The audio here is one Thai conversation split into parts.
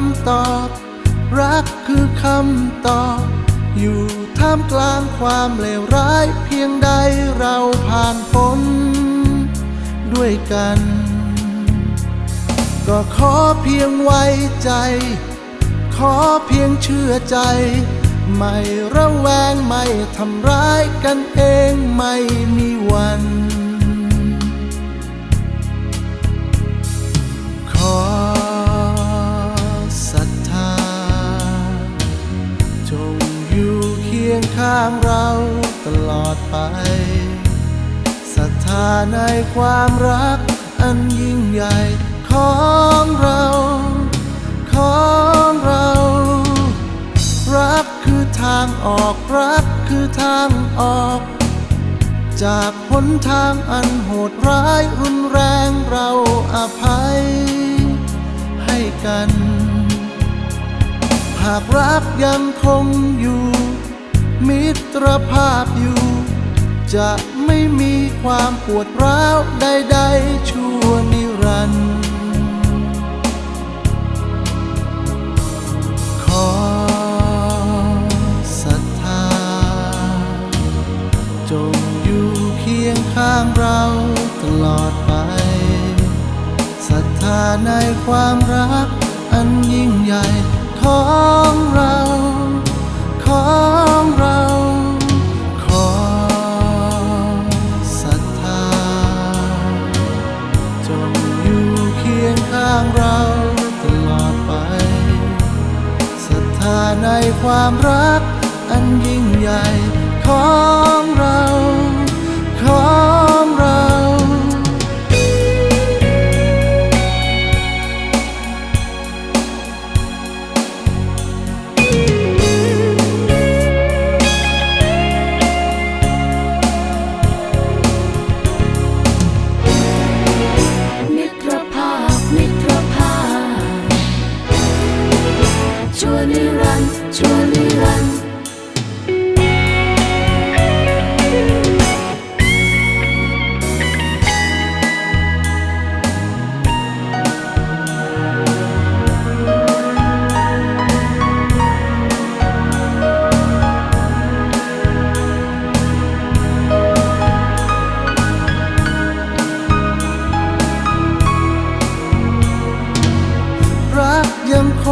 คำตอบ รักคือคำตอบ อยู่ท่ามกลางความเลวร้ายเพียงใดเราผ่านพ้นด้วยกัน ก็ขอเพียงไว้ใจ ขอเพียงเชื่อใจ ไม่ระแวงไม่ทำร้ายกันเองไม่มีวัน ยู่เคียงข้างเราตลอดไปศรัทธาในความรักอันยิ่งใหญ่ของเรา ของเรา รักคือทางออกรักคือทางออก จากหนทางอันโหดร้ายรุนแรงเราอภัย ให้กัน หากรักยังคงอยู่ มิตรภาพอยู่ จะไม่มีความปวดร้าวใดๆชั่วนิรันดร์ขอศรัทธา จงอยู่เคียงข้างเราตลอดไปศรัทธาในความรักอันยิ่งใหญ่ของเราางเราตลอดไปศรัทธาในความรักอันยิ่งใหญ่ของเรา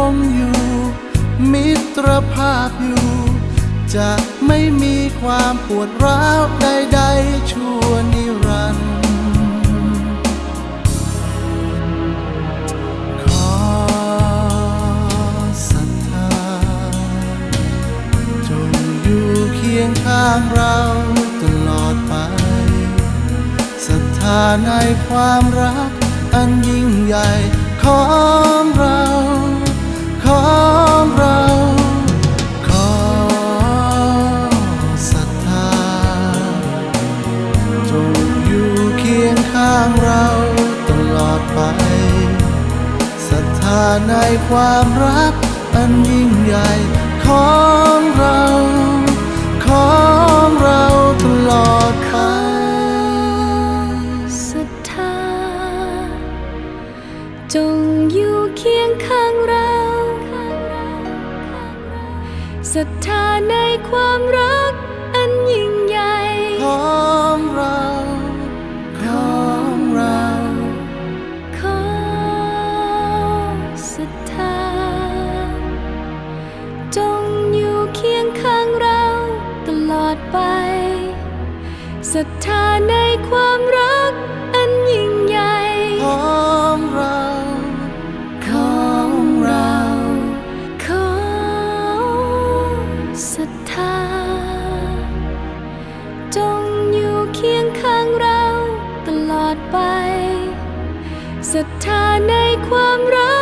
ยังคงอยู่ มิตรภาพอยู่ จะไม่มีความปวดร้าวใดๆชั่วนิรันดร์ขอศรัทธาจงอยู่เคียงข้างเราตลอดไปศรัทธาในความรัก อันยิ่งใหญ่ของเรา ของเราขอศรัทธาจงอยู่เคียงข้างเราตลอดไปศรัทธาในความรักอันยิ่งใหญ่ของเราของเราตลอดไปศรัทธาจงอยู่เคียงข้างเรา ศรัทธาในความรักอันยิ่งใหญ่ของเราของเราขอศรัทธาจงอยู่เคียงข้างเราตลอดไปศรัทธาในความรัก ศรัทธาในความรัก